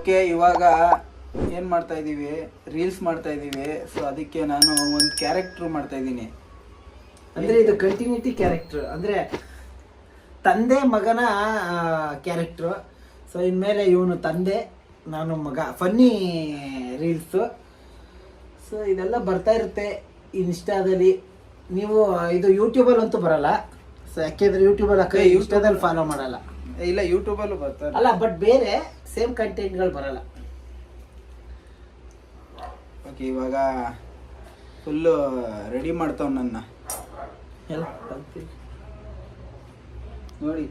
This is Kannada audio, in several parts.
ಓಕೆ ಇವಾಗ ಏನು ಮಾಡ್ತಾ ಇದ್ದೀವಿ ರೀಲ್ಸ್ ಮಾಡ್ತಾ ಇದ್ದೀವಿ ಸೊ ಅದಕ್ಕೆ ನಾನು ಒಂದು ಕ್ಯಾರೆಕ್ಟ್ರು ಮಾಡ್ತಾ ಇದ್ದೀನಿ ಅಂದ್ರೆ ಇದು ಕಂಟಿನ್ಯೂಟಿ ಕ್ಯಾರೆಕ್ಟ್ರ್ ಅಂದರೆ ತಂದೆ ಮಗನ ಕ್ಯಾರೆಕ್ಟ್ರು ಸೊ ಇನ್ಮೇಲೆ ಇವನು ತಂದೆ ನಾನು ಮಗ. ಫನ್ನಿ ರೀಲ್ಸು ಸೊ ಇದೆಲ್ಲ ಬರ್ತಾ ಇರುತ್ತೆ ಇನ್ಸ್ಟಾದಲ್ಲಿ. ನೀವು ಇದು ಯೂಟ್ಯೂಬಲ್ಲಿ ಅಂತೂ ಬರಲ್ಲ. ಸೊ ಯಾಕೆಂದರೆ ಯೂಟ್ಯೂಬಲ್ಲಿ ಹಾಕಿ ಇನ್ಸ್ಟಾದಲ್ಲಿ ಫಾಲೋ ಮಾಡಲ್ಲ. ಇಲ್ಲ ಯೂಟ್ಯೂಬಲ್ಲೂ ಬರ್ತಾರೆ ಅಲ್ಲ ಬಟ್ ಬೇರೆ ಸೇಮ್ ಕಂಟೆಂಟ್ಗಳು ಬರಲ್ಲ. ಓಕೆ ಇವಾಗ ಫುಲ್ಲು ರೆಡಿ ಮಾಡ್ತಾವ್ ನನ್ನ. ನೋಡಿ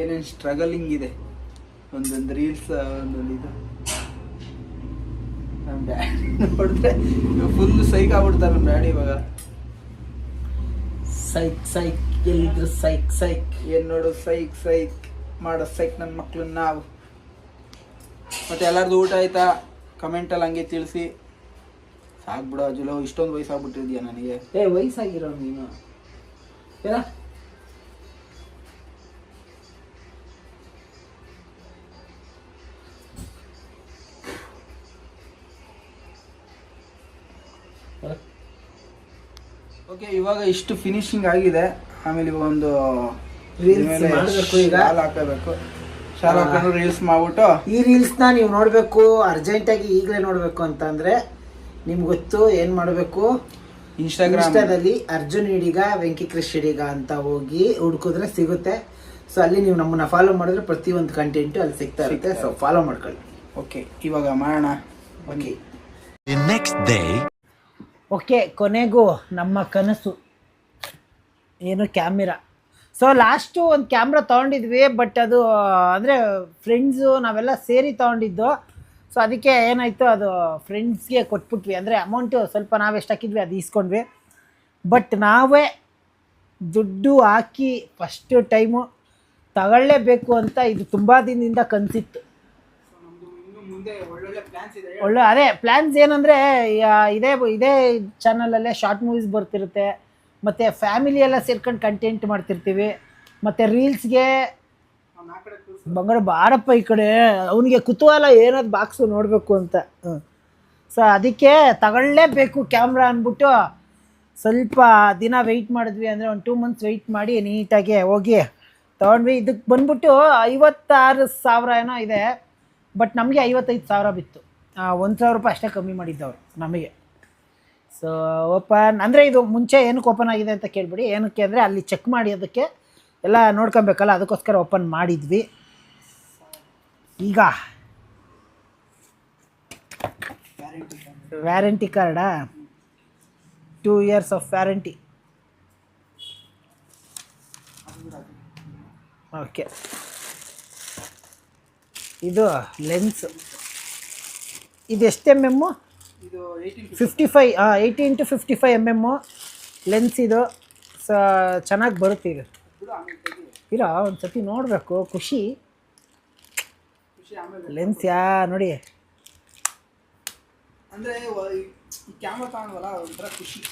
ಏನೇನು ಸ್ಟ್ರಗಲಿಂಗ್ ಇದೆ. ಒಂದೊಂದು ರೀಲ್ಸ್ ಒಂದೊಂದು ಇದು. ನಮ್ಮ ಡ್ಯಾಡಿ ನೋಡಿದ್ರೆ ಫುಲ್ ಸೈಕ್ ಆಗ್ಬಿಡ್ತಾರೆ ನಮ್ಮ ಡ್ಯಾಡಿ ಇವಾಗ. ಸೈಕ್ ಸೈಕ್ ಎಲ್ಲಿದ್ರು ಸೈಕ್ ಸೈಕ್ ಏನು ನೋಡು ಸೈಕ್ ಸೈಕ್ ಮಾಡೋ ಸೈಕ್ ನನ್ನ ಮಕ್ಕಳನ್ನ ನಾವು. ಮತ್ತೆ ಎಲ್ಲರದು ಊಟ ಆಯ್ತಾ? ಕಮೆಂಟಲ್ಲಿ ಹಂಗೆ ತಿಳಿಸಿ. ಸಾಕ್ಬಿಡು ಅಜುಲೋ ಇಷ್ಟೊಂದು ವಯಸ್ಸಾಗ್ಬಿಟ್ಟಿದ್ಯಾ ನನಗೆ? ಏ ವಯಸ್ಸಾಗಿರೋ ನೀನು. ಏನ? ಓಕೆ ಇವಾಗ ಇಷ್ಟು ಫಿನಿಶಿಂಗ್ ಆಗಿದೆ. ಆಮೇಲೆ ಇವಾಗ ಒಂದು Reels ಮಾಡಬೇಕು ಈಗ. ಶಾಲ್ ಹಾಕಬೇಕು ಶಾಲ್ ಹಾಕೊಂಡು ರೀಲ್ಸ್ ಮಾಡ್ಬಿಟ್ಟು. ಈ ರೀಲ್ಸ್ನ ನೀವು ನೋಡಬೇಕು ಅರ್ಜೆಂಟಾಗಿ ಈಗಲೇ ನೋಡಬೇಕು ಅಂತಂದ್ರೆ ನಿಮ್ಗೆ ಗೊತ್ತು ಏನು ಮಾಡಬೇಕು? ಇನ್ಸ್ಟಾಗ್ರಾಮ್ ಇನ್ಸ್ಟಾದಲ್ಲಿ ಅರ್ಜುನ್ ಹಿಡಿಗ ವೆಂಕಿ ಕೃಷ್ ಹಿಡಿಗ ಅಂತ ಹೋಗಿ ಹುಡ್ಕಿದ್ರೆ ಸಿಗುತ್ತೆ. ಸೊ ಅಲ್ಲಿ ನೀವು ನಮ್ಮನ್ನ ಫಾಲೋ ಮಾಡಿದ್ರೆ ಪ್ರತಿಯೊಂದು ಕಂಟೆಂಟು ಅಲ್ಲಿ ಸಿಗ್ತಾ ಇರುತ್ತೆ. ಸೊ ಫಾಲೋ ಮಾಡ್ಕೊಳ್ಳಿ. ಓಕೆ ಇವಾಗ ಮಾಡೋಣ. Okay The next day, okay ಕೊನೆಗೂ ನಮ್ಮ ಕನಸು. ಏನು ಕ್ಯಾಮಿರಾ? ಸೊ ಲಾಸ್ಟು ಒಂದು ಕ್ಯಾಮ್ರಾ ತೊಗೊಂಡಿದ್ವಿ ಬಟ್ ಅದು ಅಂದರೆ ಫ್ರೆಂಡ್ಸು ನಾವೆಲ್ಲ ಸೇರಿ ತೊಗೊಂಡಿದ್ದು. ಸೊ ಅದಕ್ಕೆ ಏನಾಯಿತು, ಅದು ಫ್ರೆಂಡ್ಸ್ಗೆ ಕೊಟ್ಬಿಟ್ವಿ. ಅಂದರೆ ಅಮೌಂಟು ಸ್ವಲ್ಪ ನಾವು ಎಷ್ಟು ಹಾಕಿದ್ವಿ, ಅದು ಇಸ್ಕೊಂಡ್ವಿ ಬಟ್ ನಾವೇ ದುಡ್ಡು ಹಾಕಿ ಫಸ್ಟು ಟೈಮು ತಗೊಳ್ಳೇಬೇಕು ಅಂತ ಇದು ತುಂಬ ದಿನದಿಂದ ಕನಸಿತ್ತು. ಒಳ್ಳೆ, ಅದೇ ಪ್ಲ್ಯಾನ್ಸ್ ಏನಂದರೆ ಇದೇ ಇದೇ ಚಾನಲಲ್ಲೇ ಶಾರ್ಟ್ ಮೂವೀಸ್ ಬರ್ತಿರುತ್ತೆ. ಮತ್ತು ಫ್ಯಾಮಿಲಿ ಎಲ್ಲ ಸೇರ್ಕೊಂಡು ಕಂಟೆಂಟ್ ಮಾಡ್ತಿರ್ತೀವಿ. ಮತ್ತು ರೀಲ್ಸ್ಗೆ ಬಂಗಾರ ಬಾರಪ್ಪ ಈ ಕಡೆ. ಅವನಿಗೆ ಕುತೂಹಲ ಏನದು ಬಾಕ್ಸು ನೋಡಬೇಕು ಅಂತ. ಸೊ ಅದಕ್ಕೆ ತಗೊಳ್ಳೇಬೇಕು ಕ್ಯಾಮ್ರಾ ಅಂದ್ಬಿಟ್ಟು ಸ್ವಲ್ಪ ದಿನ ವೆಯ್ಟ್ ಮಾಡಿದ್ವಿ ಅಂದರೆ ಒಂದು ಟೂ ಮಂತ್ಸ್ ವೆಯ್ಟ್ ಮಾಡಿ ನೀಟಾಗಿ ಹೋಗಿ ತೊಗೊಂಡ್ವಿ. ಇದಕ್ಕೆ ಬಂದ್ಬಿಟ್ಟು ಐವತ್ತಾರು ಸಾವಿರ ಏನೋ ಇದೆ. ಬಟ್ ನಮಗೆ ಐವತ್ತೈದು ಸಾವಿರ ಬಿತ್ತು. ಒಂದು ಸಾವಿರ ರೂಪಾಯಿ ಅಷ್ಟೇ ಕಮ್ಮಿ ಮಾಡಿದ್ದವ್ರು ನಮಗೆ. ಸೊ ಓಪನ್ ಅಂದರೆ ಇದು ಮುಂಚೆ ಏನಕ್ಕೆ ಓಪನ್ ಆಗಿದೆ ಅಂತ ಕೇಳಿಬಿಡಿ. ಏನಕ್ಕೆ ಅಂದರೆ ಅಲ್ಲಿ ಚೆಕ್ ಮಾಡಿ ಅದಕ್ಕೆ ಎಲ್ಲ ನೋಡ್ಕೊಬೇಕಲ್ಲ, ಅದಕ್ಕೋಸ್ಕರ ಓಪನ್ ಮಾಡಿದ್ವಿ. ಈಗ warranty ಕಾರ್ಡಾ two years of warranty okay ಇದು ಲೆನ್ಸ್ ಇದು ಎಷ್ಟು ಎಂ ಎಮ್ಮು ಫಿಫ್ಟಿ ಫೈ ಹಾಂ eighty into fifty five M M lens ಇದು ಸ ಚೆನ್ನಾಗಿ ಬರುತ್ತೆ ಇದು ಇಲ್ಲ ಒಂದು ಸತಿ ನೋಡಬೇಕು ಖುಷಿ. ಲೆನ್ಸ್ ಯಾ ನೋಡಿ.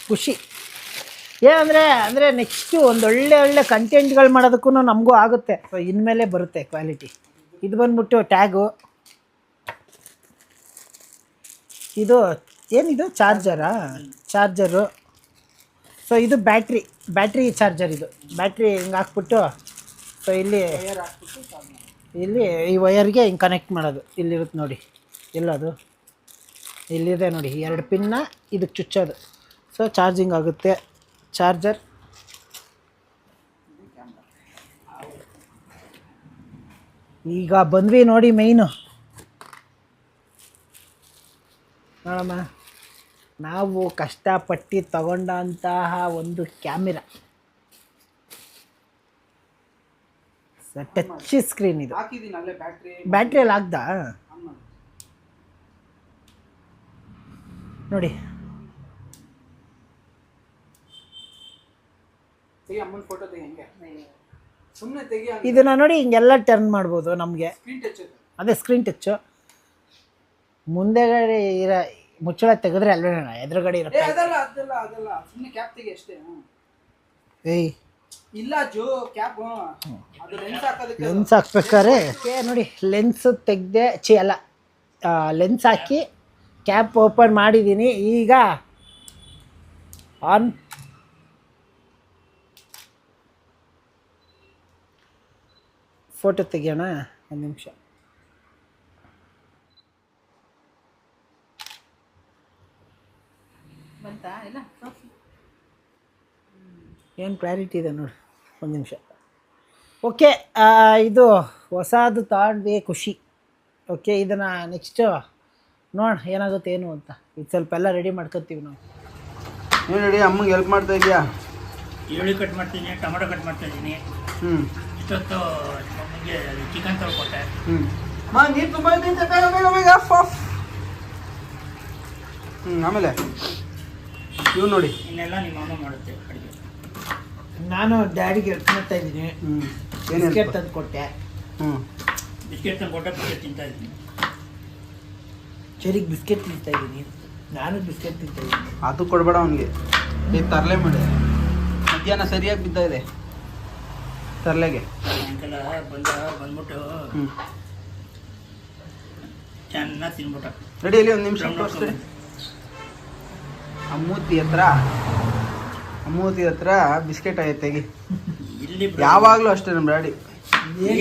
ಖುಷಿ. ಏನಂದರೆ ಅಂದರೆ ನೆಕ್ಸ್ಟು ಒಂದು ಒಳ್ಳೆ ಒಳ್ಳೆ ಕಂಟೆಂಟ್ಗಳು ಮಾಡೋದಕ್ಕೂ ನಮಗೂ ಆಗುತ್ತೆ. ಸೊ ಇನ್ಮೇಲೆ ಬರುತ್ತೆ ಕ್ವಾಲಿಟಿ ಇದು ಬಂದ್ಬಿಟ್ಟು ಟ್ಯಾಗು ಇದು ಏನಿದು? ಚಾರ್ಜರಾ? ಚಾರ್ಜರು. ಸೊ ಇದು ಬ್ಯಾಟ್ರಿ. ಬ್ಯಾಟ್ರಿ ಚಾರ್ಜರ್ ಇದು. ಬ್ಯಾಟ್ರಿ ಹಿಂಗೆ ಹಾಕ್ಬಿಟ್ಟು ಸೊ ಇಲ್ಲಿ ಇಲ್ಲಿ ಈ ವಯರ್ಗೆ ಹಿಂಗೆ ಕನೆಕ್ಟ್ ಮಾಡೋದು. ಇಲ್ಲಿರುತ್ತೆ ನೋಡಿ. ಎಲ್ಲದು. ಇಲ್ಲಿದೆ ನೋಡಿ. ಎರಡು ಪಿನ್ನ, ಇದಕ್ಕೆ ಚುಚ್ಚೋದು. ಸೊ ಚಾರ್ಜಿಂಗ್ ಆಗುತ್ತೆ. ಚಾರ್ಜರ್. ಈಗ ಬಂದ್ವಿ ನೋಡಿ ಮೈನು. ನೋಡಮ್ಮ ನಾವು ಕಷ್ಟಪಟ್ಟು ತಗೊಂಡಂತಹ ಒಂದು ಕ್ಯಾಮೆರಾ. ಟಚ್ ಸ್ಕ್ರೀನ್ ಇದು. ಬ್ಯಾಟ್ರಿಯಲ್ಲಿ ಆಗ್ದ? ನೋಡಿ. ಇದನ್ನ ನೋಡಿ ಹಿಂಗೆಲ್ಲ ಟರ್ನ್ ಮಾಡ್ಬೋದು ನಮಗೆ. ಟಚ್ ಅದೇ ಸ್ಕ್ರೀನ್ ಟಚ್ಚು ಮುಂದೆಗಡೆ ಇರೋ ಮುಚ್ಚಳ ತೆಗೆದ್ರೆ ಅಲ್ವೇ ಎದುರುಗಡೆ ಇರೋ ಏ ಅದಲ್ಲ ಅದಲ್ಲ ಅದಲ್ಲ. ಸುಮ್ಮನೆ ಕ್ಯಾಪ್ ತೆಗಿ ಅಷ್ಟೇ. ಹ್ಮ್. ಏಯ್. ಇಲ್ಲ ಜೋ ಕ್ಯಾಪ್ ಅದು ಲೆನ್ಸ್ ಹಾಕೋದಕ್ಕೆ ಅದು. ಲೆನ್ಸ್ ಹಾಕ್ಬೇಕಾದ್ರೆ ಏ ನೋಡಿ ಲೆನ್ಸ್ ತೆಗ್ದೆ ಚಿ ಅಲ್ಲ ಲೆನ್ಸ್ ಹಾಕಿ ಕ್ಯಾಪ್ ಓಪನ್ ಮಾಡಿದ್ದೀನಿ ಈಗ ಆನ್ ಫೋಟೋ ತೆಗಿಯೋಣ ಒಂದು ನಿಮಿಷ. ಏನು ಕ್ಲಾರಿಟಿ ಇದೆ ನೋಡಿ ಒಂದು ನಿಮಿಷ. ಓಕೆ ಇದು ಹೊಸದು ತಾಂಡ್ವಿ ಖುಷಿ. ಓಕೆ ಇದನ್ನು ನೆಕ್ಸ್ಟು ನೋಡೋಣ ಏನಾಗುತ್ತೆ ಏನು ಅಂತ. ಇದು ಸ್ವಲ್ಪ ಎಲ್ಲ ರೆಡಿ ಮಾಡ್ಕೊತೀವಿ ನಾವು. ಏನು ರೆಡಿ ಅಮ್ಮಂಗೆ ಹೆಲ್ಪ್ ಮಾಡ್ತಾ ಇದೆಯಾ ಈರುಳ್ಳಿ ಕಟ್ ಮಾಡ್ತೀನಿ ಟೊಮೆಟೊ ಕಟ್ ಮಾಡ್ತಾ ಇದ್ದೀನಿ ಹ್ಞೂ ಇಷ್ಟೊತ್ತು ನಮಗೆ ಚಿಕನ್ ತೊಳ್ಕೊಟ್ಟೆ ಹ್ಞೂ ಮಾ ನೀರು ತುಂಬ ಬೇಗ ಬೇಗ ಬೇಗ ಆಫ್ ಆಫ್ ಹ್ಞೂ ಆಮೇಲೆ? ಇವ್ ನೋಡಿ. ಇನ್ನೆಲ್ಲ ನಿಮ್ಮ ಅಮ್ಮ ಮಾಡುತ್ತೆ ಅಡುಗೆ. ನಾನು ಡ್ಯಾಡಿಗೆ ಹೆಲ್ಪ್ ಮಾಡ್ತಾ ಇದ್ದೀನಿ. ಹ್ಞೂ ಏನು ಬಿಸ್ಕೆಟ್ ತಂದು ಕೊಟ್ಟೆ ಹ್ಞೂ ಬಿಸ್ಕೆಟ್ ತಂದು ಕೊಟ್ಟೆ ಬಿಸ್ಕೆಟ್ ತಿಂತಾ ಇದ್ದೀನಿ. ಚರಿಗೆ ಬಿಸ್ಕೆಟ್ ತಿಂತಾ ಇದ್ದೀನಿ. ನಾನು ಬಿಸ್ಕೆಟ್ ತಿಂತಾ ಇದ್ದೀನಿ. ಅದು ಕೊಡಬೇಡ ಅವನಿಗೆ. ಈ ತರಲೆ ಮಾಡಿ. ಮಧ್ಯಾಹ್ನ ಸರಿಯಾಗಿ ಬಿದ್ದ ಇದೆ. ತರಲೆಗೆ. ಸಾಯಂಕಾಲ ಬಂದ ಬಂದ್ಬಿಟ್ಟು ಹ್ಞೂ ಚೆನ್ನಾಗಿ ತಿನ್ಬಿಟ್ಟ. ರೆಡಿ ಇಲ್ಲಿ ಒಂದು ನಿಮಿಷ ಅಮ್ಮೂತಿ ಹತ್ರ ಅಮ್ಮೂತಿ ಹತ್ರ ಬಿಸ್ಕೆಟ್ ಆಗೈತೆ ತೆಗಿ. ಇಲ್ಲಿ ಯಾವಾಗಲೂ ಅಷ್ಟೇ ನಮ್ಮ ಡ್ಯಾಡಿ.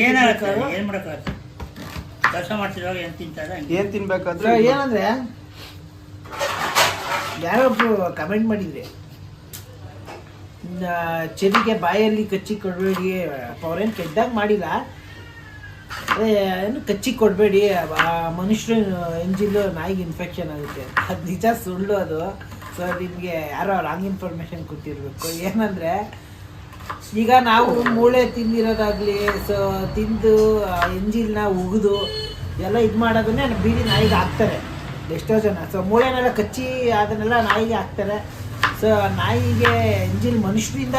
ಏನಾಗುತ್ತೆ ಏನು ಮಾಡೋಕ್ಕಾಗತ್ತೆ? ಕೆಲಸ ಮಾಡ್ತಿರುವಾಗ ಏನು ತಿಂತಾರೆ? ಏನು ತಿನ್ಬೇಕಾದ್ರೆ ಏನಂದ್ರೆ ಯಾರೊಬ್ರು ಕಮೆಂಟ್ ಮಾಡಿದ್ರೆ ಚೆರಿಗೆ ಬಾಯಲ್ಲಿ ಕಚ್ಚಿ ಕೊಡಬೇಡಿ ಅವ್ರೇನು ಕೆಟ್ಟದಾಗ ಮಾಡಿಲ್ಲ. ಅದೇ ಏನು ಕಚ್ಚಿ ಕೊಡಬೇಡಿ ಮನುಷ್ಯರು ಎಂಜಿಲು ನಾಯಿಗೆ ಇನ್ಫೆಕ್ಷನ್ ಆಗುತ್ತೆ. ಅದು ನಿಜ ಸುಳ್ಳು ಅದು. ಸೊ ನಿಮಗೆ ಯಾರೋ ರಾಂಗ್ ಇನ್ಫಾರ್ಮೇಶನ್ ಕೊಟ್ಟಿರಬೇಕು ಏನಂದರೆ ಈಗ ನಾವು ಮೂಳೆ ತಿಂದಿರೋದಾಗಲಿ ಸೊ ತಿಂದು ಎಂಜಿಲ್ನ ಉಗಿದು ಎಲ್ಲ ಇದು ಮಾಡೋದನ್ನೇ ಬೀದಿ ನಾಯಿಗೆ ಹಾಕ್ತಾರೆ. ಎಷ್ಟೋ ಜನ. ಸೊ ಮೂಳೆನೆಲ್ಲ ಕಚ್ಚಿ ಅದನ್ನೆಲ್ಲ ನಾಯಿಗೆ ಹಾಕ್ತಾರೆ. ಸೊ ನಾಯಿಗೆ ಎಂಜಿಲ್ ಮನುಷ್ಯರಿಂದ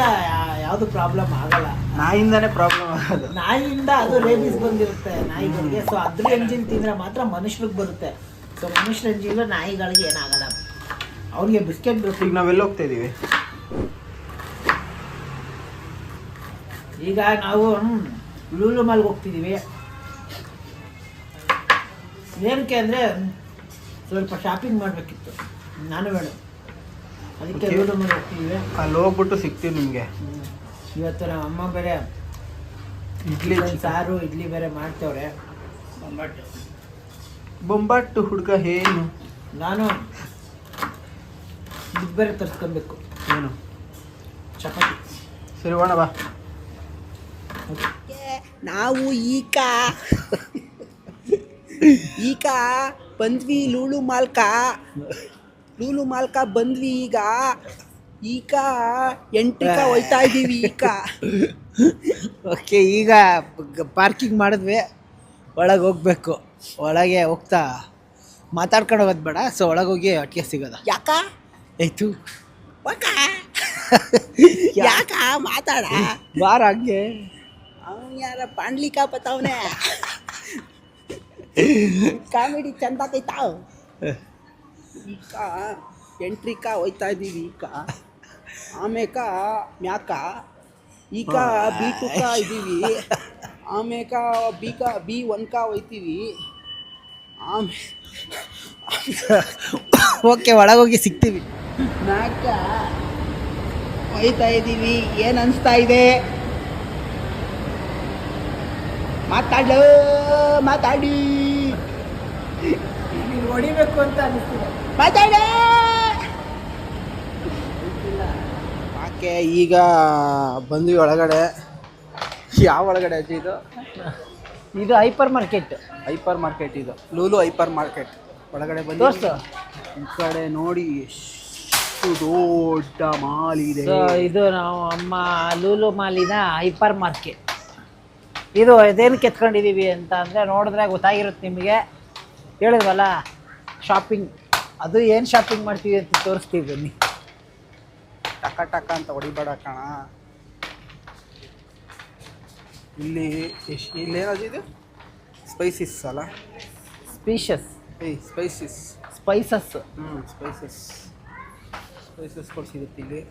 ಯಾವುದು ಪ್ರಾಬ್ಲಮ್ ಆಗಲ್ಲ. ನಾಯಿಂದಾನೇ ಪ್ರಾಬ್ಲಮ್ ಆಗೋದು. ನಾಯಿಯಿಂದ ಅದು ರೇಬಿಸ್ ಬಂದಿರುತ್ತೆ ನಾಯಿಗಳಿಗೆ. ಸೊ ಅದ್ರ ಎಂಜಿನ್ ತಿಂದರೆ ಮಾತ್ರ ಮನುಷ್ಯರಿಗೆ ಬರುತ್ತೆ. ಸೊ ಮನುಷ್ಯರ ಎಂಜಿಲ್ ನಾಯಿಗಳಿಗೆ ಏನಾಗಲ್ಲ. ಅವ್ರಿಗೆ ಬಿಸ್ಕೆಟ್ ಬೇಕು. ಈಗ ನಾವೆಲ್ಲ ಹೋಗ್ತಾ ಇದ್ದೀವಿ ಈಗ ನಾವು ಲೂಲು ಮಾಲ್ಗೆ ಹೋಗ್ತಿದ್ದೀವಿ ಏನಕ್ಕೆ ಅಂದರೆ ಸ್ವಲ್ಪ ಶಾಪಿಂಗ್ ಮಾಡಬೇಕಿತ್ತು. ನಾನು ಬೇಡ. ಅದಕ್ಕೆ. ಲೂಲು ಮಾಲ್ ಹೋಗ್ತಿದ್ದೀವಿ ಅಲ್ಲಿ ಹೋಗ್ಬಿಟ್ಟು ಸಿಗ್ತೀವಿ ನಿಮಗೆ. ಇವತ್ತು ನಮ್ಮ ಅಮ್ಮ ಬೇರೆ ಇಡ್ಲಿ ಸಾರು ಇಡ್ಲಿ ಬೇರೆ ಮಾಡ್ತೇವ್ರೆ. ಬೊಂಬಾಟು. ಬೊಂಬಾಟು ಹುಡುಗ ಏನು? ನಾನು ಇದು ಬೇರೆ ತರಿಸ್ಕೊಬೇಕು. ಏನು? ಚಪಾತಿ. ಸರಿ ಹೋಣ ಬಾ. ನಾವು ಈಗ ಈಗ ಬಂದ್ವಿ ಲೂಲು ಮಾಲ್ಕ. ಲೂಲು ಮಾಲ್ಕ ಬಂದ್ವಿ ಈಗ. ಈಗ ಎಂಟಿಕ ಹೋಯ್ತಾ ಇದ್ದೀವಿ ಈಗ ಓಕೆ ಈಗ ಪಾರ್ಕಿಂಗ್ ಮಾಡಿದ್ವಿ. ಒಳಗೆ ಹೋಗ್ಬೇಕು. ಒಳಗೆ ಹೋಗ್ತಾ ಮಾತಾಡ್ಕೊಂಡು ಹೋಗೋದು ಬೇಡ ಸೊ ಒಳಗೋಗಿ ಹೋಗಿ ಒಟ್ಟಿಗೆ ಸಿಗೋದ. ಯಾಕ? ಆಯ್ತು ವಕ ಯಾಕ ಮಾತಾಡ ಬಾರ ಹಂಗೆ ಅವನ್ ಯಾರ ಪಾಂಡ್ಲಿಕ ಪತಾವನೆ ಕಾಮಿಡಿ ಚಂದ ಚಂದಾಕೈತಾವ್ ಈಗ ಎಂಟ್ರಿಕ ಹೋಯ್ತಾ ಇದೀವಿ ಈಗ ಆಮೇಕ ಮ್ಯಾಕ ಈಗ ಬಿ ಟುಕ ಇದೀವಿ ಆಮೇಕ ಬಿಕ ಬಿ ಒನ್ಕ ಹೋಯ್ತೀವಿ ಆಮೇ ಓಕೆ ಒಳಗೋಗಿ ಸಿಗ್ತೀವಿ. ನಾಕ ಹೋಯ್ತಾ ಇದ್ದೀವಿ. ಏನು ಅನಿಸ್ತಾ ಇದೆ? ಮಾತಾಡು. ಮಾತಾಡಿ ಹೊಡಿಬೇಕು ಅಂತ ಅನಿಸ್ತಿದೆ. ಮಾತಾಡ. ಯಾಕೆ ಈಗ ಬಂದ್ವಿ ಒಳಗಡೆ. ಯಾವ ಒಳಗಡೆ ಅಜ್ಜಿ ಇದು? ಇದು ಹೈಪರ್ ಮಾರ್ಕೆಟ್. ಹೈಪರ್ ಮಾರ್ಕೆಟ್ ಇದು. Lulu hypermarket. ಒಳಗಡೆ ಬಂದು ತೋರ್ಸು ಈ ಕಡೆ ನೋಡಿ ಎಷ್ಟು ದೊಡ್ಡ ಮಾಲ್ ಇದೆ. ಇದು ನಾವು ಅಮ್ಮ ಲೂಲು ಮಾಲಿನ ಹೈಪರ್ ಮಾರ್ಕೆಟ್. ಇದು ಇದೇನಕ್ಕೆ ಎತ್ಕೊಂಡಿದ್ದೀವಿ ಅಂತ ಅಂದರೆ ನೋಡಿದ್ರೆ ಗೊತ್ತಾಗಿರುತ್ತೆ ನಿಮಗೆ. ಹೇಳಿದ್ವಲ್ಲ ಶಾಪಿಂಗ್ ಅದು ಏನು ಶಾಪಿಂಗ್ ಮಾಡ್ತೀವಿ ಅಂತ ತೋರಿಸ್ತೀವಿ ಬನ್ನಿ. ಟಕ ಟಕ ಅಂತ ಹೊಡಿಬೇಡ ಕಣ. ಇಲ್ಲಿ ಇಲ್ಲಿ ಇದು? ಸ್ಪೈಸಿಸ್ ಅಲ್ಲ? ಸ್ಪೀಷಸ್ ಏಯ್ ಸ್ಪೈಸಿಸ್ ಸ್ಪೈಸಸ್ ಹ್ಞೂ ಸ್ಪೈಸಸ್ ಸ್ಪೈಸಸ್ ಕೂಡ ಸಿಗುತ್ತೆ ಇಲ್ಲಿ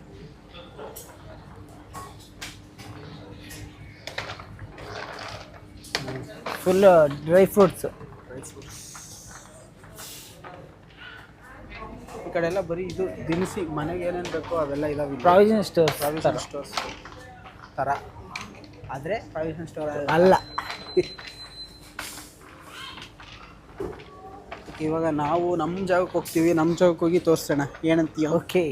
full dry fruits dry fruits ಈ ಕಡೆ ಎಲ್ಲ ಬರೀ ಇದು ದಿನಸಿ ಮನೆಗೆ ಏನೇನು ಬೇಕೋ ಅವೆಲ್ಲ ಇದಾವೆ ಪ್ರಾವಿಷನ್ ಸ್ಟೋರ್ಸ್ ಪ್ರಾವಿಷನ್ ಸ್ಟೋರ್ಸ್ ಥರ ಆದರೆ ಪ್ರಾವಿಷನ್ ಸ್ಟೋರ್ ಅಲ್ಲ ಇವಾಗ ನಾವು ನಮ್ಮ ಜಾಗಕ್ಕೆ ಹೋಗ್ತೀವಿ ನಮ್ಮ ಜಾಗಕ್ಕೆ ಹೋಗಿ ತೋರಿಸೋಣ. ಏನಂತೀಯ? ಓಕೆ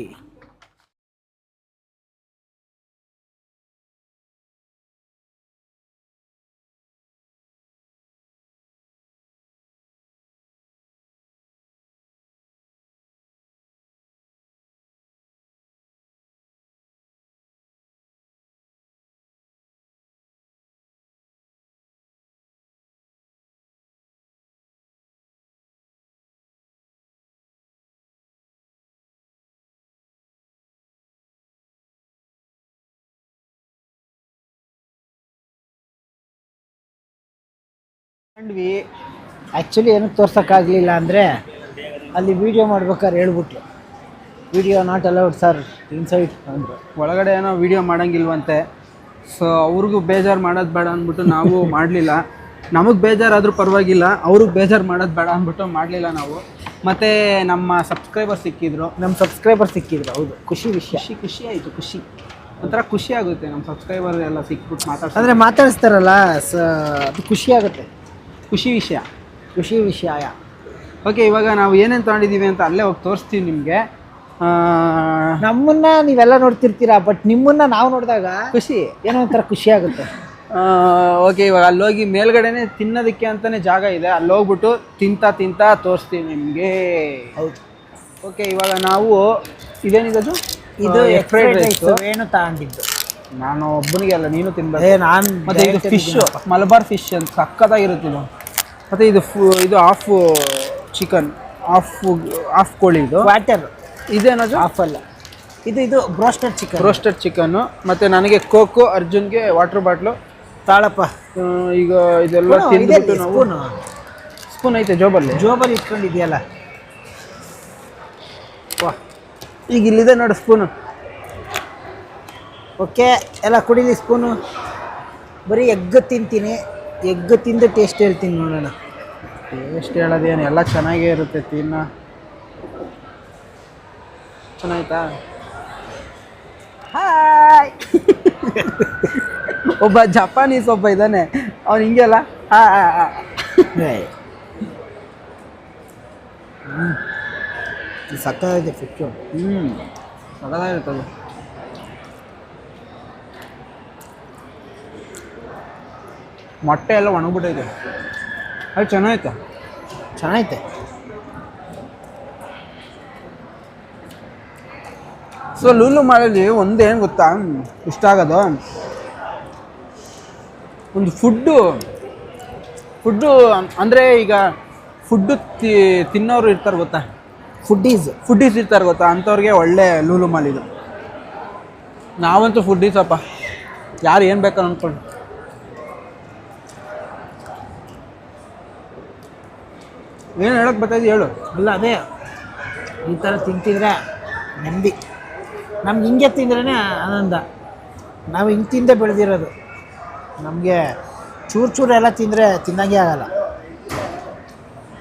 ಕಂಡ್ವಿ. ಆ್ಯಕ್ಚುಲಿ ಏನಕ್ಕೆ ತೋರ್ಸೋಕ್ಕಾಗಲಿಲ್ಲ ಅಂದರೆ ಅಲ್ಲಿ ವಿಡಿಯೋ ಮಾಡ್ಬೇಕಾದ್ರೆ ಹೇಳ್ಬಿಟ್ಟು video not allowed sir inside ಅಂದರು ಒಳಗಡೆ ಏನೋ ವಿಡಿಯೋ ಮಾಡೋಂಗಿಲ್ವಂತೆ. ಸೊ ಅವ್ರಿಗೂ ಬೇಜಾರು ಮಾಡೋದು ಬೇಡ ಅಂದ್ಬಿಟ್ಟು ನಾವು ಮಾಡಲಿಲ್ಲ. ನಮಗೆ ಬೇಜಾರಾದರೂ ಪರವಾಗಿಲ್ಲ ಅವ್ರಿಗೆ ಬೇಜಾರು ಮಾಡೋದು ಬೇಡ ಅಂದ್ಬಿಟ್ಟು ಮಾಡಲಿಲ್ಲ ನಾವು. ಮತ್ತು ನಮ್ಮ ಸಬ್ಸ್ಕ್ರೈಬರ್ ಸಿಕ್ಕಿದ್ರು. ನಮ್ಮ ಸಬ್ಸ್ಕ್ರೈಬರ್ ಸಿಕ್ಕಿದ್ರು ಹೌದು. ಖುಷಿ ವಿಷಯ. ಖುಷಿ ಖುಷಿ ಆಯಿತು ಖುಷಿ. ಒಂಥರ ಖುಷಿ ಆಗುತ್ತೆ ನಮ್ಮ ಸಬ್ಸ್ಕ್ರೈಬರ್ ಎಲ್ಲ ಸಿಕ್ಬಿಟ್ಟು ಮಾತಾಡ್ತಾರೆ ಅಂದರೆ ಮಾತಾಡಿಸ್ತಾರಲ್ಲ ಸ ಅದು ಖುಷಿ ಆಗುತ್ತೆ. ಖುಷಿ ವಿಷಯ ಖುಷಿ ವಿಷಯ. ಓಕೆ ಇವಾಗ ನಾವು ಏನೇನು ತೊಗೊಂಡಿದ್ದೀವಿ ಅಂತ ಅಲ್ಲೇ ಹೋಗಿ ತೋರಿಸ್ತೀವಿ ನಿಮಗೆ. ನಮ್ಮನ್ನ ನೀವೆಲ್ಲ ನೋಡ್ತಿರ್ತೀರಾ ಬಟ್ ನಿಮ್ಮನ್ನ ನಾವು ನೋಡಿದಾಗ ಖುಷಿ. ಏನೋ ಒಂಥರ ಖುಷಿ ಆಗುತ್ತೆ. ಓಕೆ ಇವಾಗ ಅಲ್ಲಿ ಹೋಗಿ ಮೇಲ್ಗಡೆನೆ ತಿನ್ನೋದಕ್ಕೆ ಅಂತಾನೆ ಜಾಗ ಇದೆ. ಅಲ್ಲಿ ಹೋಗ್ಬಿಟ್ಟು ತಿಂತಾ ತಿಂತಾ ತೋರಿಸ್ತೀವಿ ನಿಮಗೆ. ಹೌದು. ಓಕೆ ಇವಾಗ ನಾವು ಇದೇನಿದು ಇದು ಎಗ್ ಫ್ರೈಡ್ ರೈಸ್ ಏನು ತಗೊಂಡಿದ್ದು. ನಾನು ಒಬ್ಬನಿಗೆ ಅಲ್ಲ ನೀನು ಏ ತಿನ್ಬೇಕು ನಾನು ಮತ್ತೆ ಇದು ಫಿಶ್ ಮಲಬಾರ್ ಫಿಶ್ ಅಂತ ಸಕ್ಕತ್ತಾಗಿರುತ್ತೆ ಇದು. ಮತ್ತೆ ಇದು ಫು ಇದು ಹಾಫ್ ಚಿಕನ್ ಹಾಫ್ ಹಾಫ್ ಕೋಳಿ ಇದು. ವಾಟರ್ ಇದೇನದು? ಹಾಫ್ ಅಲ್ಲ. ಇದು ಇದು ಬ್ರೋಸ್ಟರ್ ಚಿಕನ್ ರೋಸ್ಟೆಡ್ ಚಿಕನ್ನು ಮತ್ತೆ ನನಗೆ ಕೋಕು ಅರ್ಜುನ್ಗೆ ವಾಟರ್ ಬಾಟ್ಲು ತಾಳಪ್ಪ. ಈಗ ಇದೆಲ್ಲ ತಿಂದ್ಬಿಟ್ಟು ನಾವು ಸ್ಪೂನು ಸ್ಪೂನ್ ಐತೆ ಜೋಬಲ್ಲಿ. ಜೋಬಲ್ಲಿ ಇಟ್ಕೊಂಡಿದ್ಯಲ್ಲ. ಈಗ ಇಲ್ಲಿದೆ ನೋಡು ಸ್ಪೂನು ಓಕೆ ಎಲ್ಲ ಕುಡೀಲಿ ಸ್ಪೂನು ಬರೀ ಎಗ್ ತಿಂತೀನಿ. ಎಗ್ ತಿಂದು ಟೇಸ್ಟ್ ಹೇಳ್ತೀನಿ ನೋಡೋಣ. ಟೇಸ್ಟ್ ಹೇಳೋದೇನು ಎಲ್ಲ ಚೆನ್ನಾಗೇ ಇರುತ್ತೆ ತಿನ್ನ. ಚೆನ್ನಾಯ್ತಾ? ಹಾಯ್ ಒಬ್ಬ ಜಪಾನೀಸ್ ಒಬ್ಬ ಇದ್ದಾನೆ. ಅವ್ನು ಹಿಂಗೆಲ್ಲ ಹಾ ಸಕ್ಕತ್ತಾಗಿದೆ ಫಿಕ್ಕು ಹ್ಞೂ ಸಗದಾಗಿರ್ತದೆ ಮೊಟ್ಟೆ ಎಲ್ಲ ಒಣಗ್ಬಿಟ್ಟೈತೆ ಅದು ಚೆನ್ನಾಯ್ತು? ಚೆನ್ನಾಗೈತೆ. ಸೊ ಲೂಲು ಮಾಡಲಿ ಒಂದೇನು ಗೊತ್ತಾ? ಇಷ್ಟ ಆಗೋದು? ಒಂದು ಫುಡ್ಡು ಫುಡ್ಡು ಅಂದರೆ ಈಗ ಫುಡ್ಡು ತಿ ತಿನ್ನೋರು ಇರ್ತಾರೆ ಗೊತ್ತಾ? ಫುಡ್ಡೀಸ್ ಫುಡ್ಡೀಸ್ ಇರ್ತಾರೆ ಗೊತ್ತಾ? ಅಂಥವ್ರಿಗೆ ಒಳ್ಳೆ ಲೂಲು ಮಾಲ್ ಇದು. ನಾವಂತೂ ಫುಡ್ಡೀಸಪ್ಪ ಯಾರು ಏನು ಬೇಕೋ ಅಂದ್ಕೊಂಡು ಏನು ಹೇಳಕ್ಕೆ ಬರ್ತಾಯಿದ್ದೀವಿ ಹೇಳು. ಇಲ್ಲ ಅದೇ. ಈ ಥರ ತಿಂತಿದ್ರೆ ನೆಮ್ಮದಿ. ನಮ್ಗೆ ಹಿಂಗೆ ತಿಂದ್ರೇ ಆನಂದ. ನಾವು ಹಿಂಗೆ ತಿಂದೆ ಬೆಳೆದಿರೋದು. ನಮಗೆ ಚೂರು ಚೂರು ಎಲ್ಲ ತಿಂದರೆ ತಿನ್ನಂಗೆ ಆಗಲ್ಲ.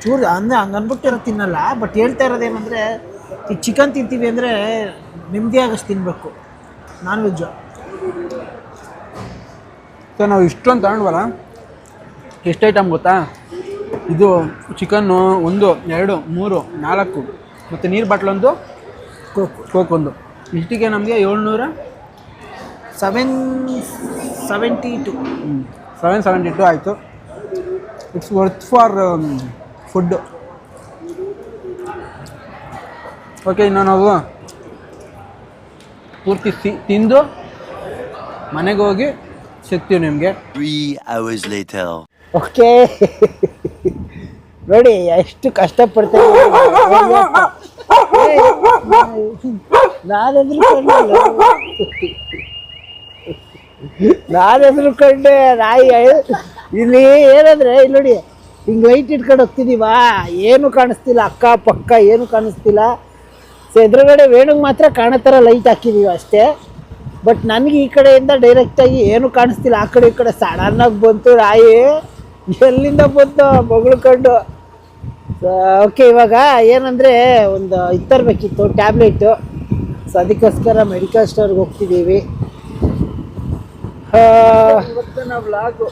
ಚೂರು ಅಂದರೆ ಹಂಗೆ ಅಂದ್ಬಿಟ್ಟಿರೋ ತಿನ್ನಲ್ಲ ಬಟ್ ಹೇಳ್ತಾ ಇರೋದೇನಂದರೆ ಈ ಚಿಕನ್ ತಿಂತೀವಿ ಅಂದರೆ ನೆಮ್ಮದಿಯಾಗಷ್ಟು ತಿನ್ನಬೇಕು ನಾನ್ ವೆಜ್ಜು. ಸೊ ನಾವು ಇಷ್ಟೊಂದು ತಗೊಂಡ್ವಲ್ಲ? ಎಷ್ಟು ಐಟಮ್ ಗೊತ್ತಾ? ಇದು ಚಿಕನ್ನು ಒಂದು ಎರಡು ಮೂರು ನಾಲ್ಕು ಮತ್ತು ನೀರು ಬಾಟ್ಲೊಂದು ಒಂದು ಕೋಕ್ ಒಂದು. ಇಷ್ಟಿಗೆ ನಮಗೆ ಏಳ್ನೂರ seven seventy two seven seventy two ಆಯಿತು it's worth for food okay ಇನ್ನು ನಾವು ಪೂರ್ತಿ ತಿಂದು ಮನೆಗೆ ಹೋಗಿ ಸಿಗ್ತೀವಿ ನಿಮಗೆ. I was later. ಓಕೆ. ನೋಡಿ, ಎಷ್ಟು ಕಷ್ಟಪಡ್ತೇನೆ ನಾನು ಹೆದರ್ಕೊಂಡೆ ಕಂಡೆ, ನಾಯಿ ಇಲ್ಲಿ ಏನಂದ್ರೆ, ಇಲ್ಲಿ ನೋಡಿ, ಹಿಂಗೆ ಲೈಟ್ ಇಟ್ಕೊಂಡು ಹೋಗ್ತಿದೀವಾ? ಏನು ಕಾಣಿಸ್ತಿಲ್ಲ ಅಕ್ಕ ಪಕ್ಕ ಏನು ಕಾಣಿಸ್ತಿಲ್ಲ. ಸೊ ಎದುರುಗಡೆ ವೇಣುಗೆ ಮಾತ್ರ ಕಾಣೋ ಲೈಟ್ ಹಾಕಿದೀವಿ ಅಷ್ಟೇ. ಬಟ್ ನನಗೆ ಈ ಕಡೆಯಿಂದ ಡೈರೆಕ್ಟಾಗಿ ಏನು ಕಾಣಿಸ್ತಿಲ್ಲ. ಆ ಕಡೆ ಈ ಕಡೆ ಸಡನ್ನಾಗಿ ಬಂತು ನಾಯಿ. ಎಲ್ಲಿಂದ ಬಂತು ಕಂಡು? ಓಕೆ ಇವಾಗ ಏನಂದರೆ ಒಂದು ಇದು ತರಬೇಕಿತ್ತು ಟ್ಯಾಬ್ಲೆಟು ಸೊ ಅದಕ್ಕೋಸ್ಕರ ಮೆಡಿಕಲ್ ಸ್ಟೋರ್ಗೆ ಹೋಗ್ತಿದ್ದೀವಿ. ಆ, ವ್ಲಾಗು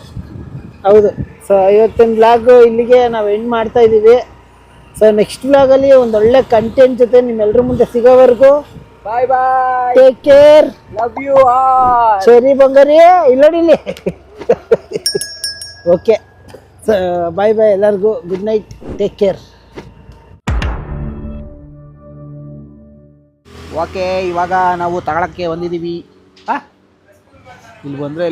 ಹೌದು. ಸೊ ಇವತ್ತಿನ ಬ್ಲಾಗು ಇಲ್ಲಿಗೆ ನಾವು ಎಂಡ್ ಮಾಡ್ತಾ ಇದ್ದೀವಿ. ಸೊ ನೆಕ್ಸ್ಟ್ ಬ್ಲಾಗಲ್ಲಿ ಒಂದು ಒಳ್ಳೆ ಕಂಟೆಂಟ್ ಜೊತೆ ನಿಮ್ಮೆಲ್ಲರ ಮುಂದೆ ಸಿಗೋವರೆಗೂ bye bye take care love you all ಸರಿ ಬಂಗಾರಿ ಇಲ್ಲಿ. ಓಕೆ ಬಾಯ್ ಬಾಯ್ ಎಲ್ಲರಿಗೂ. Good night take care okay ಇವಾಗ ನಾವು ತಗೊಳಕ್ಕೆ ಬಂದಿದ್ದೀವಿ. ಇಲ್ಲಿ ಬಂದ್ರೆ.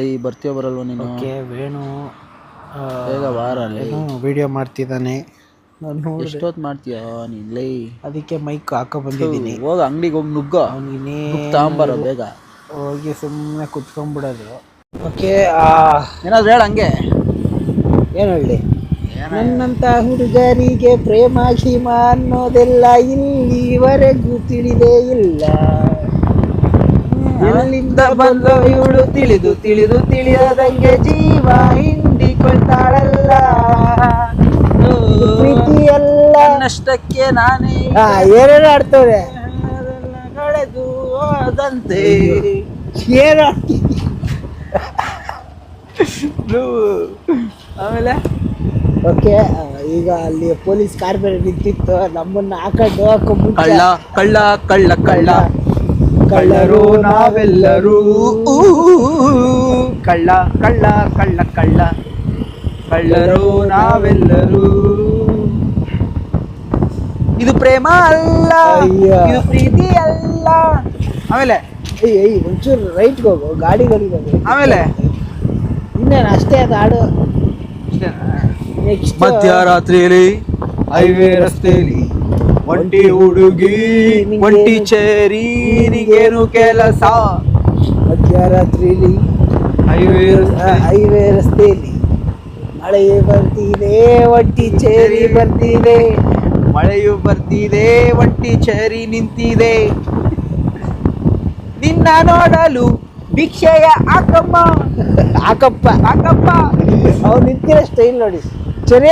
ಏಯ್ ಬರ್ತೀಯ ಬರಲ್ವ ನೀನು? ಓಕೆ ವೇಣು ಬೇಗ ಬಾರ ಲೇ. ವಿಡಿಯೋ ಮಾಡ್ತಿದ್ದಾನೆ. ನಾನು ಎಷ್ಟೊತ್ತು ಮಾಡ್ತೀಯ ನೀನ್ಲೈ ಅದಕ್ಕೆ ಮೈಕ್ ಹಾಕೋ ಬಂದಿದ್ದೀನಿ. ಹೋಗ ಅಂಗಡಿಗೆ ಹೋಗಿ ನುಗ್ಗೋ. ನೀನೇ ತಾಂಬಾರ ಬೇಗ. ಹೋಗಿ ಸುಮ್ಮನೆ ಕುತ್ಕೊಂಡ್ಬಿಡೋದು. ಓಕೆ ಏನಾದ್ರು ಹೇಳ ಹಂಗೆ. ಏನು ಹೇಳಿ? ನನ್ನಂತ ಹುಡುಗರಿಗೆ ಪ್ರೇಮ ಹಿಮ ಅನ್ನೋದೆಲ್ಲ ಇಲ್ಲಿವರೆಗೂ ತಿಳಿದೇ ಇಲ್ಲ. ಎಲ್ಲಿಂದ ಬಂದ ಇವಳು ತಿಳಿದು ತಿಳಿದು ತಿಳಿಯದಂಗೆ ಜೀವ ಹಿಂಡಿಕೊಳ್ತಾಳಲ್ಲ. ಮಿತಿಯೆಲ್ಲ ನಷ್ಟಕ್ಕೆ ನಾನೇ ಏನೇನು ಆಡ್ತವ್ರೆ? ಕಳೆದು ಹೋದಂತೆ. ಏನು ಆಡ್ತಿ- ಆಮೇಲೆ? ಓಕೆ ಈಗ ಅಲ್ಲಿ ಪೊಲೀಸ್ ಕಾರ್ ಬೇರೆ ನಿಂತಿತ್ತು ನಮ್ಮನ್ನ ಹಾಕೊಂಡು ಕಳ್ಳ ಕಳ್ಳ ಕಳ್ಳ ಕಳ್ಳ. ಕಳ್ಳರು ನಾವೆಲ್ಲರೂ. ಕಳ್ಳ ಕಳ್ಳ ಕಳ್ಳ ಕಳ್ಳ. ಕಳ್ಳರು ನಾವೆಲ್ಲರೂ. ಇದು ಪ್ರೇಮ ಅಲ್ಲ ಇದು ಪ್ರೀತಿ ಅಲ್ಲ. ಆಮೇಲೆ ಏಯ್ ಏಯ್ ಒಂಚೂರು ರೈಟ್ಗೆ ಹೋಗು ಗಾಡಿಗಳಿಗೆ ಹೋಗು ಆಮೇಲೆ? ಇನ್ನೇನು ಅಷ್ಟೇ ಅದು ಹಾಡು. ನೆಕ್ಸ್ಟ್ ಮಧ್ಯರಾತ್ರಿಯಲ್ಲಿ ಹೈವೇ ರಸ್ತೆಯಲ್ಲಿ ಒಂಟಿ ಹುಡುಗಿ ಒಂಟಿ ಚೇರಿ ನಿಗೇನು ಕೆಲಸ? ಮಧ್ಯರಾತ್ರಿಲಿ ಹೈವೇ ಹೈವೇ ರಸ್ತೆಯಲ್ಲಿ ಮಳೆ ಬರ್ತಿದೆ ಒಟ್ಟಿ ಚೇರಿ ಬರ್ತಿದೆ. ಮಳೆಯು ಬರ್ತಿದೆ ಒಂಟಿ ಚೇರಿ ನಿಂತಿದೆ. ನಿನ್ನ ನೋಡಲು ಭಿಕ್ಷೆಯ ಹಾಕಮ್ಮ ಹಾಕಪ್ಪ ಹಾಕಪ್ಪ ಅವ್ ನಿಂತಿರೋ ಸ್ಟೈಲ್ ನೋಡಿ. ಚರಿ?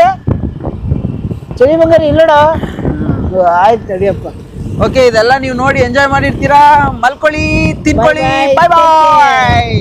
ಚರಿ ಬಂಗಾರ ಇಲ್ಲೋಡ. ಆಯ್ತು ನಡಿಯಪ್ಪ ಓಕೆ ಇದೆಲ್ಲ ನೀವು ನೋಡಿ ಎಂಜಾಯ್ ಮಾಡಿರ್ತೀರಾ. ಮಲ್ಕೊಳ್ಳಿ ತಿನ್ಕೊಳ್ಳಿ. ಬಾಯ್ ಬಾಯ್